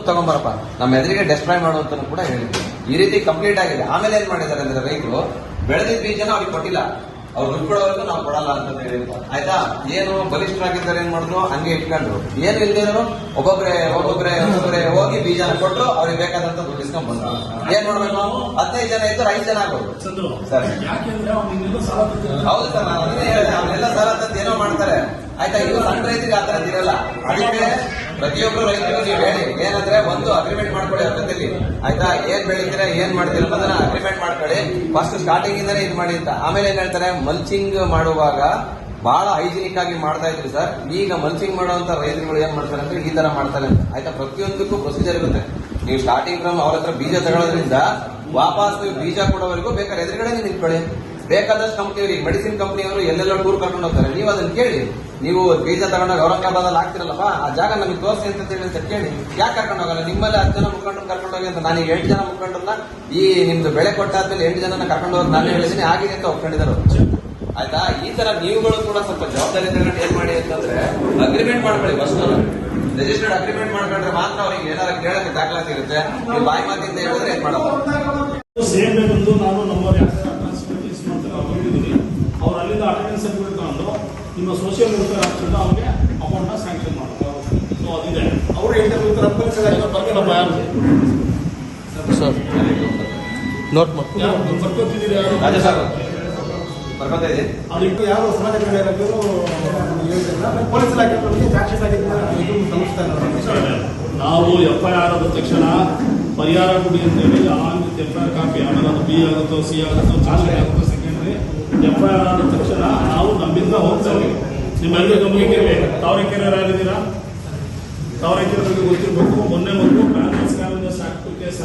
ತಗೊಂಬರಪ್ಪ. ನಮ್ಮ ಎದುರಿಗೆ ಡೆಸ್ಟ್ರಾಯ್ ಮಾಡುವಂತ ಕೂಡ ಹೇಳಿದ್ರು ಈ ರೀತಿ ಕಂಪ್ಲೀಟ್ ಆಗಿದೆ. ಆಮೇಲೆ ಏನ್ ಮಾಡಿದ್ದಾರೆ ಅಂದ್ರೆ ರೈತರು ಬೆಳೆದಿದ್ದ ಬೀಜನ ಅವ್ರಿಗೆ ಕೊಟ್ಟಿಲ್ಲ. ಅವ್ರು ದುಡ್ಡು ಕೊಡೋವರೆಗೂ ನಾವು ಕೊಡಲ್ಲ ಅಂತ ಹೇಳಿದ್ರು. ಆಯ್ತಾ? ಏನು ಬಲಿಷ್ಠರಾಗಿದ್ದಾರೆ ಏನ್ ಮಾಡಿದ್ರು? ಹಂಗೆ ಇಟ್ಕೊಂಡ್ರು. ಏನು ಇಲ್ದಿರೋರು ಒಬ್ಬೊಬ್ರೆ ಒಬ್ಬೊಬ್ರೆ ಒಬ್ಬೊಬ್ರೆ ಹೋಗಿ ಬೀಜನ ಕೊಟ್ಟರು ಅವ್ರಿಗೆ ಬೇಕಾದಂತ ದುಡ್ಡಿಸ್ಕೊಂಡ್ ಬಂದ್ರು. ಏನ್ ಮಾಡ್ಬೇಕು ನಾವು? ಹದಿನೈದು ಜನ ಇದ್ರು ಐದು ಜನ ಆಗೋದು ಸರ್. ಹೌದು ಸರ್ ನಾನು ಅದನ್ನೇ ಹೇಳಿದೆ. ಅವನ್ನೆಲ್ಲ ಸಾಲ ತಂದು ಏನೋ ಮಾಡ್ತಾರೆ. ಆಯ್ತಾ? ಇವ್ರು ಸಣ್ಣ ರೈತರಿಗೆ ಆ ಥರದ್ದು ಇರಲ್ಲ. ಅದಕ್ಕೆ ಪ್ರತಿಯೊಬ್ಬರು ರೈತರು ನೀವು ಹೇಳಿ ಏನಂದ್ರೆ ಒಂದು ಅಗ್ರಿಮೆಂಟ್ ಮಾಡ್ಕೊಳ್ಳಿ ಜೊತೆಲಿ ಆಯ್ತಾ? ಏನ್ ಬೆಳಿತೀರಾ, ಏನ್ ಮಾಡ್ತೀರಾ ಅನ್ನೋದನ್ನ ಅಗ್ರಿಮೆಂಟ್ ಮಾಡ್ಕೊಳ್ಳಿ. ಫಸ್ಟ್ ಸ್ಟಾರ್ಟಿಂಗ್ ಇಂದಾನೆ ಇದು ಮಾಡಿ ಅಂತ. ಆಮೇಲೆ ಏನ್ ಹೇಳ್ತಾರೆ? ಮಲ್ಚಿಂಗ್ ಮಾಡುವಾಗ ಬಹಳ ಹೈಜಿನಿಕ್ ಆಗಿ ಮಾಡ್ತಾ ಇದ್ರಿ ಸರ್ ಈಗ ಮಲ್ಚಿಂಗ್ ಮಾಡುವಂತ ರೈತರುಗಳು ಏನ್ ಮಾಡ್ತಾರೆ ಅಂದ್ರೆ ಈ ತರ ಮಾಡ್ತಾರೆ ಅಂತ. ಆಯ್ತಾ? ಪ್ರತಿಯೊಂದಕ್ಕೂ ಪ್ರೊಸೀಜರ್ ಇರುತ್ತೆ. ನೀವು ಸ್ಟಾರ್ಟಿಂಗ್ ಫ್ರಮ್ ಅವ್ರ ಹತ್ರ ಬೀಜ ತಗೊಳ್ಳೋದ್ರಿಂದ ವಾಪಸ್ ನೀವು ಬೀಜ ಕೊಡೋವರೆಗೂ ಬೇಕಾದ್ರೆ ಎದುರುಗಡೆ ನಿಂತ್ಕೊಳ್ಳಿ. ಬೇಕಾದಷ್ಟು ಕಂಪ್ನಿಯವರು ಮೆಡಿಸಿನ್ ಕಂಪ್ನಿಯವರು ಎಲ್ಲೆಲ್ಲೋ ಟೂರ್ ಕರ್ಕೊಂಡು ಹೋಗ್ತಾರೆ. ನೀವು ಅದನ್ನ ಕೇಳಿ. ನೀವು ಬೀಜ ತಗೊಂಡಾಗ ಔರಂಗಾಬಾದಲ್ಲಿ ಆಗ್ತಿರಲ್ಲಪ್ಪ? ಆ ಜಾಗ ನಮಗೆ ತೋರಿಸಿ ಅಂತ ಹೇಳಿ ಅಂತ ಕೇಳಿ. ಯಾಕೆ ಕರ್ಕೊಂಡು ಹೋಗಲ್ಲ? ನಿಮ್ಮಲ್ಲಿ ಹತ್ತು ಜನ ಮುಖಂಡರು ಕರ್ಕೊಂಡು ಹೋಗಿ ಅಂತ ನಾನೀಗ ಎಂಟು ಜನ ಮುಖಂಡರನ್ನ ಈ ನಿಮ್ದು ಬೆಳೆ ಕೊಟ್ಟಾದ್ಮೇಲೆ ಎಂಟು ಜನನ ಕರ್ಕೊಂಡು ಹೋಗಿ ನಾನು ಹೇಳಿದ್ದೀನಿ ಆಗಿದೆ ಅಂತ ಒಪ್ಕೊಂಡಿದ್ದಾರೆ ಆಯ್ತಾ? ಈ ತರ ನೀವುಗಳು ಕೂಡ ಸ್ವಲ್ಪ ಜವಾಬ್ದಾರಿ ಏನ್ ಮಾಡಿ ಅಂತಂದ್ರೆ ಅಗ್ರಿಮೆಂಟ್ ಮಾಡ್ಕೊಳ್ಳಿ ಬಸ್ ರಿಜಿಸ್ಟರ್ಡ್ ಅಗ್ರಿಮೆಂಟ್ ಮಾಡ್ಕೊಂಡ್ರೆ ಮಾತ್ರ ಅವ್ರಿಗೆ ಏನಾರ ಕೇಳಕ್ಕೆ ದಾಖಲಾತಿ ಇರುತ್ತೆ. ನೀವು ಬಾಯಿ ಮಾತಿಂದ ಹೇಳಿದ್ರೆ ಏನ್ ಮಾಡೋದು ಡೇ ನಾನು ನಮ್ಮ ಟ್ರಾನ್ಸ್ಪೋರ್ಟೇಸ್ ಮಾಡ್ತಾರೆ ಅವ್ರು ಹೇಳಿದ್ದೀನಿ ಅವ್ರು ಅಲ್ಲಿಂದ ಅಟೆಂಡೆನ್ಸ್ ಸರ್ಟಿಫಿಕೇಟ್ ತಗೊಂಡು ನಿಮ್ಮ ಸೋಷಿಯಲ್ ವೆಲ್ಫೇರ್ ಆಫೀಸರ್ ಅವ್ರಿಗೆ ಅಮೌಂಟ್ನ ಸ್ಯಾಂಕ್ಷನ್ ಮಾಡೋದು ಸೊ ಅದಿದೆ. ಅವರು ಹೇಳ್ತಾರೆ ಬರ್ಬೇಕಪ್ಪ ಯಾರು? ಸರ್ ನೋಟ್ ಮಾಡಿ. ಯಾರು? ಬರ್ಕೋತಿದ್ದೀರಿ ಯಾರು? ರಾಜ ಸರ್. ಬರ್ಕೊತಾ ಅದಕ್ಕೆ ಯಾರು ಸಮಾಜ ಕಲ್ಯಾಣ ಇಲಾಖೆಯವರು ಹೇಳಿದ್ರಲ್ಲ ಪೊಲೀಸ್ ಇಲಾಖೆ ಸಾಕ್ಷಿ ಇದು ಸಂಸ್ಥೆ ನಾವು ಎಫ್ ಐ ಆರ್ ಆದ ತಕ್ಷಣ ಪರಿಹಾರ ಕೊಡಿ ಅಂತೇಳಿ on F I R copy ಆಮೇಲೆ ಅದು ಬಿ ಆಗುತ್ತೋ ಸಿ ಆಗುತ್ತೋ ಚಾರ್ಜ್ ಆಗುತ್ತೋ ಸೆಕೆಂಡ್ರಿ ಎಫ್ ಐ ಆರ್ ಆದ ತಕ್ಷಣ ನಾವು ನಮ್ಮಿಂದ ಹೋಗ್ತೇವೆ ನಿಮ್ಮೆಲ್ಲರೂ ಗಮನಕ್ಕೆ ತಾವರೆಕೆರೆ ಯಾರಿದ್ದೀರಾ? ತಾವರೆಕೆರೆ ಬಗ್ಗೆ ಗೊತ್ತಿರಬೇಕು. ಮೊನ್ನೆ ಮತ್ತು ಪ್ಯಾನಲ್ ಸ್ಕ್ಯಾಮರ್ಸ್ ಆಕ್ಟ್ ಕೇಸ್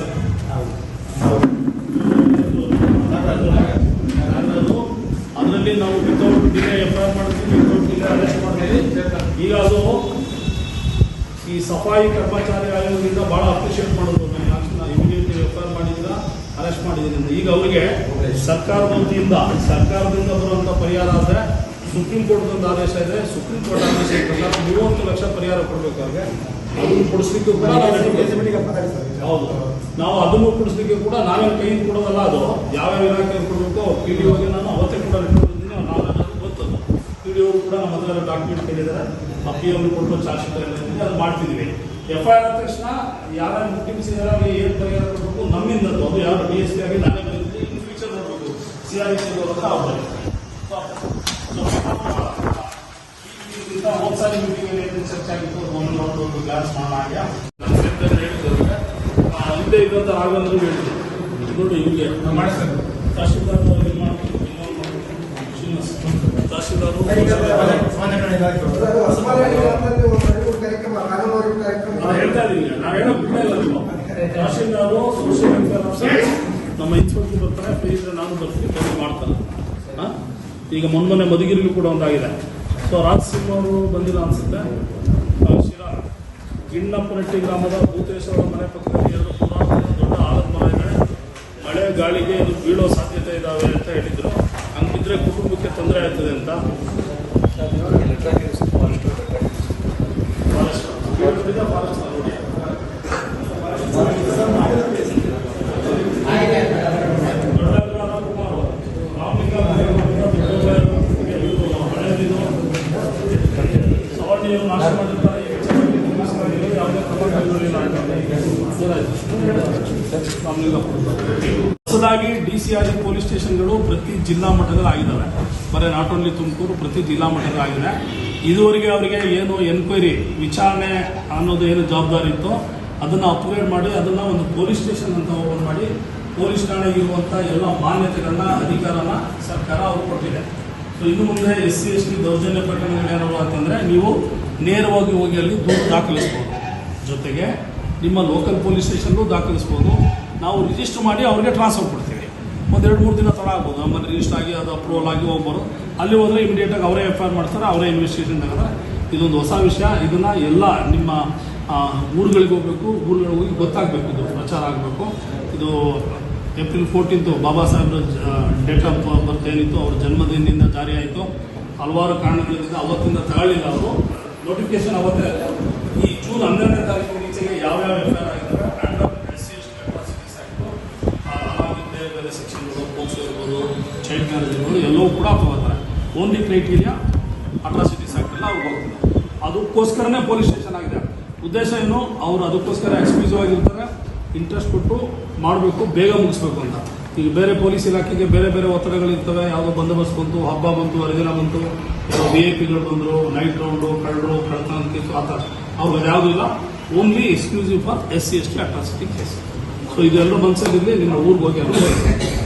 ಅದರಲ್ಲಿ ನಾವು without delay F I R ಮಾಡ್ತೀವಿ ವಿತೌಟ್ ಅರೆಸ್ಟ್ ಮಾಡ್ತೀವಿ. ಈಗ ಅದು ಈ ಸಫಾಯಿ ಕರ್ಮಚಾರಿ ಆಯೋಗದಿಂದ ಬಹಳ ಅಪ್ರಿಷಿಯೇಟ್ ಮಾಡೋದು ನಾನು ಆಕ್ಷನ್ ಇಮಿಡಿಯೇಟ್ ಎಫ್ ಐ ಮಾಡಿದ್ರ ಮಾಡಿದ್ರಿಂದ ಈಗ ಅವರಿಗೆ ಸರ್ಕಾರದ ವತಿಯಿಂದ ಸರ್ಕಾರದಿಂದ ಬರುವಂತ ಪರಿಹಾರ ಆದ್ರೆ ಸುಪ್ರೀಂ ಕೋರ್ಟ್ ಒಂದು ಆದೇಶ ಇದೆ ಸುಪ್ರೀಂ ಕೋರ್ಟ್ ಆದೇಶ ಪ್ರಕಾರ ಮೂವತ್ತು ಲಕ್ಷ ಪರಿಹಾರ ಕೊಡಬೇಕು ಅವ್ರಿಗೆ ಅದನ್ನು ಕೊಡಿಸ್ಲಿಕ್ಕೂ ಕೂಡ ಹೌದು. ನಾವು ಅದನ್ನು ಕೊಡಿಸ್ಲಿಕ್ಕೆ ಕೂಡ ನಾವೇನು ಕೈ ಕೊಡೋದಲ್ಲ ಅದು. ಯಾವ್ಯಾವ ಇಲಾಖೆ ಕೊಡಬೇಕು ಪಿ ಡಿ ಓಗೆ ನಾನು ಅವತ್ತೇ ಕೂಡ ಇಟ್ಕೊಂಡಿದ್ದೀನಿ ನಾವೆಲ್ಲರೂ ಗೊತ್ತದು ಪಿ ಡಿ ಕೂಡ ನಮ್ಮ ಹತ್ರ ಡಾಕ್ಯುಮೆಂಟ್ ಕೇಳಿದ್ದಾರೆ. ಆ ಪಿ ಎಂ ಕೊಟ್ಟು ಚಾರ್ಜ್ ಅದು ಮಾಡ್ತಿದ್ದೀವಿ. ಎಫ್ ಐ ಆರ್ ಆದ ತಕ್ಷಣ ಯಾರು ಮುಖ್ಯಮಂತ್ರಿ ಅವ್ರಿಗೆ ಏನು ಪರಿಹಾರ ಕೊಡಬೇಕು ನಮ್ಮಿಂದ ಅದು ಯಾರು ಡಿ ಎಸ್ ಪಿ ಆಗಿ ನಾನೇ ಬಂದಿದ್ದೆ. ಇನ್ ಫ್ಯೂಚರ್ ನೋಡಬೇಕು. ಸಿ ಆರ್ ಸಿ ಅಂತ ಅವ್ರು ಹೋದ್ಸಾರಿ ಮೀಟಿಂಗ್ ಏನು ಚರ್ಚೆ ಆಗಿತ್ತು ಒಂದು ಒಂದು ಒಂದು ಗ್ಲಾಸ್ ಮಾಡೋಣ ಹಾಗೆ ಹಿಂದೆ ಇದ್ದಂಥ ರಾಘವೇಂದ್ರ ಹೇಳಿದ್ರು ನೋಡಿ ಇವ್ರಿಗೆ ತಹಶೀಲ್ದಾರ್ ಅವ್ರಿಗೆ ಇದು. ತಹಶೀಲ್ದಾರು ಕಲ್ಯಾಣ ನಾವು ಹೇಳ್ತಾ ಇಲ್ಲ ನೀವು. ತಹಶೀಲ್ದಾರು ಸೋಷಿಯಲ್ ವೆಲ್ಫೇರ್ ನಮ್ಮ ಇನ್ಸ್ಪೆಕ್ಟರ್ ಬರ್ತಾರೆ ಫ್ರೀ ನಾನು ಬರ್ತೀನಿ, ಕೆಲಸ ಮಾಡ್ತಾರೆ. ಈಗ ಮೊನ್ನೆ ಮಧುಗಿರಿಗೂ ಕೂಡ ಒಂದಾಗಿದೆ. ಸೊ ರಾಜ್ ಸಿಂಗ್ ಅವರು ಬಂದಿಲ್ಲ ಅನ್ಸುತ್ತೆ. ಶಿರಾ. ಗಿಣ್ಣಪ್ಪನಟ್ಟಿ ಗ್ರಾಮದ ಭೂತೇಶ್ವರ ಮನೆ ಪಕ್ಕದಲ್ಲಿ ಎರಡು ಪುರಾತನ ದೊಡ್ಡ ಆಲದ ಇದೆ ಮಳೆ, ಗಾಳಿಗೆ ಇದು ಬೀಳೋ ಸಾಧ್ಯತೆ ಇದಾವೆ ಅಂತ ಹೇಳಿದ್ರು. ಹಂಗಿದ್ರೆ ಕುಟುಂಬಕ್ಕೆ ತೊಂದರೆ ಆಗ್ತದೆ ಅಂತ ಫಾರೆಸ್ಟ್ ಇದೆ, ಫಾರೆಸ್ಟ್ ನೋಡಿ ಹೊಸದಾಗಿ ಡಿ ಸಿ ಆರ್ ಪೊಲೀಸ್ ಸ್ಟೇಷನ್ಗಳು ಪ್ರತಿ ಜಿಲ್ಲಾ ಮಟ್ಟದಲ್ಲಿ ಆಗಿದ್ದಾವೆ ಬರೀ ನಾಟ್ ಓನ್ಲಿ ತುಮಕೂರು ಪ್ರತಿ ಜಿಲ್ಲಾ ಮಟ್ಟದಲ್ಲಿ ಆಗಿದೆ ಇದುವರೆಗೆ ಅವರಿಗೆ ಏನು ಎನ್ಕ್ವೈರಿ, ವಿಚಾರಣೆ ಅನ್ನೋದು ಏನು ಜವಾಬ್ದಾರಿ ಇತ್ತು ಅದನ್ನು ಅಪ್ಗ್ರೇಡ್ ಮಾಡಿ, ಅದನ್ನು ಒಂದು ಪೊಲೀಸ್ ಸ್ಟೇಷನ್ ಅಂತ ಓಪನ್ ಮಾಡಿ, ಪೊಲೀಸ್ ಠಾಣೆ ಇರುವಂಥ ಎಲ್ಲ ಮಾನ್ಯತೆಗಳನ್ನ, ಅಧಿಕಾರನ ಸರ್ಕಾರ ಅವ್ರು ಕೊಟ್ಟಿದೆ. ಸೊ ಇನ್ನು ಮುಂದೆ ಎಸ್ ಸಿ, ಎಸ್ ಟಿ, ದೌರ್ಜನ್ಯ ಪ್ರಕರಣಗಳು ಏನಾದ್ರು ಅಂತಂದರೆ ನೀವು ನೇರವಾಗಿ ಹೋಗಿ ಅಲ್ಲಿ ದೂರು ದಾಖಲಿಸ್ಬೋದು. ಜೊತೆಗೆ ನಿಮ್ಮ ಲೋಕಲ್ ಪೊಲೀಸ್ ಸ್ಟೇಷನ್ಗೂ ದಾಖಲಿಸ್ಬೋದು. ನಾವು ರಿಜಿಸ್ಟರ್ ಮಾಡಿ ಅವ್ರಿಗೆ ಟ್ರಾನ್ಸ್ಫರ್ ಕೊಡ್ತೀವಿ. ಒಂದು ಎರಡು ಮೂರು ದಿನ ತಡ ಆಗ್ಬೋದು. ಆಮೇಲೆ ರಿಜಿಸ್ಟರ್ ಆಗಿ ಅದು ಅಪ್ರೂವಲ್ ಆಗಿ ಹೋಗ್ಬೋದು. ಅಲ್ಲಿ ಹೋದರೆ ಇಮಿಡಿಯೇಟಾಗಿ ಅವರೇ ಎಫ್ ಐ ಆರ್ ಮಾಡ್ತಾರೆ, ಅವರೇ ಇನ್ವೆಸ್ಟಿಗೇಷನ್ ತಗೋತಾರೆ. ಇದೊಂದು ಹೊಸ ವಿಷಯ. ಇದನ್ನು ಎಲ್ಲ ನಿಮ್ಮ ಊರುಗಳಿಗೆ ಹೋಗಬೇಕು, ಊರುಗಳಿಗೆ ಹೋಗಿ ಗೊತ್ತಾಗಬೇಕು. ಇದು ಪ್ರಚಾರ ಆಗಬೇಕು. ಇದು ಏಪ್ರಿಲ್ ಫೋರ್ಟೀನ್ತು ಬಾಬಾ ಸಾಹೇಬ್ರ ಡೇಟ್ ಆಫ್ ಬರ್ತ್ ಏನಿತ್ತು, ಅವ್ರ ಜನ್ಮದಿನದಿಂದ ಜಾರಿ ಆಯಿತು. ಹಲವಾರು ಕಾರಣಗಳಿಂದ ಅವತ್ತಿಂದ ತಗೊಳ್ಳಿಲ್ಲ ಅವರು. ನೋಟಿಫಿಕೇಶನ್ ಅವತ್ತೇ ಈ ಜೂನ್ ಹನ್ನೆರಡನೇ ತಾರೀಕಿನ ಯಾವ ಐ ಆರ್ ಆಗಿದ್ದಾರೆ and S C S atrocities act ಬೇರೆ ಬೇರೆ ಸೆಕ್ಷನ್ಗಳು ಪೋಕ್ಸೋ ಇರ್ಬೋದು ಚೈಲ್ಡ್ ಮ್ಯಾರೇಜ್ ಇರ್ಬೋದು, ಎಲ್ಲವೂ ಕೂಡ ತಗೋತಾರೆ ಓನ್ಲಿ ಕ್ರೈಟೀರಿಯಾ ಅಟ್ರಾಸಿಟೀಸ್ ಆಗ್ತಿಲ್ಲ ಅವ್ರು ಹೋಗ್ತಾರೆ ಅದಕ್ಕೋಸ್ಕರನೇ ಪೊಲೀಸ್ ಸ್ಟೇಷನ್ ಆಗಿದೆ. ಉದ್ದೇಶ ಏನು? ಅವರು ಅದಕ್ಕೋಸ್ಕರ ಎಕ್ಸ್ಕ್ಲೂಸಿವ್ ಆಗಿರ್ತಾರೆ. ಇಂಟ್ರೆಸ್ಟ್ ಕೊಟ್ಟು ಮಾಡಬೇಕು, ಬೇಗ ಮುಗಿಸ್ಬೇಕು ಅಂತ. ಈಗ ಬೇರೆ ಪೊಲೀಸ್ ಇಲಾಖೆಗೆ ಬೇರೆ ಬೇರೆ ಒತ್ತಡಗಳಿರ್ತವೆ ಯಾವುದೋ ಬಂದೋಬಸ್ತ್ ಬಂತು, ಹಬ್ಬ ಬಂತು, ಹರಿದಿನ ಬಂತು ವಿ ಐ ಪಿಗಳು ಬಂದರು ನೈಟ್ ರೌಂಡು ಕಳ್ಳರು ಕಳ್ತನ ಕೇಸು ಆ ಥರ. ಅವ್ರಿಗೆ ಯಾವುದೂ ಇಲ್ಲ. Only exclusive for S C S T atrocity case so ಇದೆಲ್ಲರೂ ಮನಸ್ಸಲ್ಲಿರಲಿ ನಿಮ್ಮ ಊರಿಗೆ ಹೋಗಿ ಎಲ್ಲ